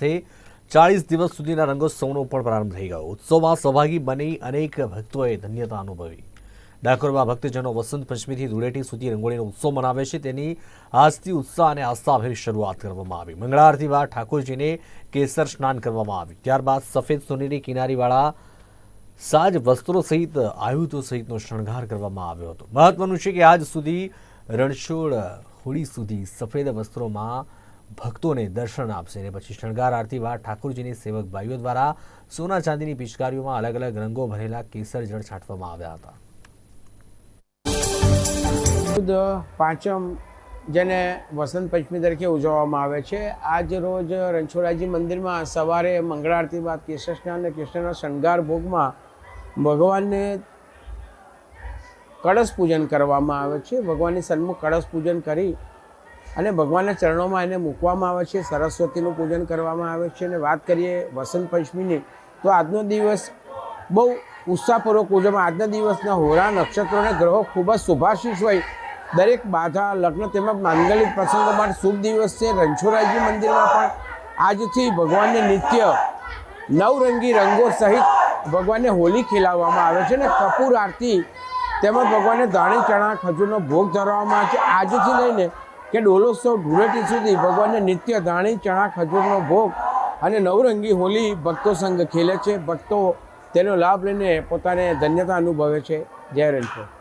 તે ચાળીસ દિવસ સુધીના રંગોત્સવનો પણ પ્રારંભ થઈ ગયો. ઉત્સવમાં સહભાગી બની અનેક ભક્તોએ ધન્યતા અનુભવી. ડાકોરમાં ભક્તજનો વસંત પંચમીથી ધૂળેટી સુધી રંગોળીનો ઉત્સવ મનાવે છે. તેની આજથી ઉત્સાહ અને આસ્થાભેર શરૂઆત કરવામાં આવી. મંગળા આરતી બાદ ઠાકોરજીને કેસર સ્નાન કરવામાં આવ્યું. ત્યારબાદ સફેદ સોનેરી કિનારીવાળા સાજ વસ્ત્રો સહિત, આયુધો સહિતનો શણગાર કરવામાં આવ્યો હતો. મહત્વનું છે કે આજ સુધી રણછોડ હોળી સુધી સફેદ વસ્ત્રોમાં ભક્તોને દર્શન આપશે અને પછી શણગાર આરતી બાદ ઠાકોરજીની સેવક ભાઈઓ દ્વારા સોના ચાંદીની પિચકારીઓમાં અલગ અલગ રંગો ભરેલા કેસર જળ છાંટવામાં આવ્યા હતા. પાંચમ જેને વસંત પંચમી તરીકે ઉજવવામાં આવે છે, આજ રોજ રણછોડાજી મંદિરમાં સવારે મંગળા આરતી બાદ કેસર અને કૃષ્ણના શણગાર ભોગમાં ભગવાનને કળશ પૂજન કરવામાં આવે છે. ભગવાનની સન્મુખ કળશ પૂજન કરી અને ભગવાનના ચરણોમાં એને મૂકવામાં આવે છે, સરસ્વતીનું પૂજન કરવામાં આવે છે અને વાત કરીએ વસંત પંચમીની, તો આજનો દિવસ બહુ ઉત્સાહપૂર્વક ઉજવવામાં આજના દિવસના હોરા નક્ષત્રો ગ્રહો ખૂબ જ શુભાશીષ હોય. દરેક બાધા, લગ્ન તેમજ માંગલિક પ્રસંગો માટે શુભ દિવસ છે. રણછોડરાયજી મંદિરમાં પણ આજથી ભગવાનને નિત્ય નવરંગી રંગો સહિત ભગવાનને હોલી ખેલાવવામાં આવે છે અને કપૂર આરતી તેમજ ભગવાનને દાણી ચણા, ખજૂરનો ભોગ ધરવામાં આવે છે. આજથી લઈને કે ડોલોત્સવ ધૂળેટી સુધી ભગવાનને નિત્ય ધાણી ચણા, ખજૂરનો ભોગ અને નવરંગી હોલી ભક્તો સંઘ ખેલે છે. ભક્તો તેનો લાભ લઈને પોતાને ધન્યતા અનુભવે છે. જય રણછોડ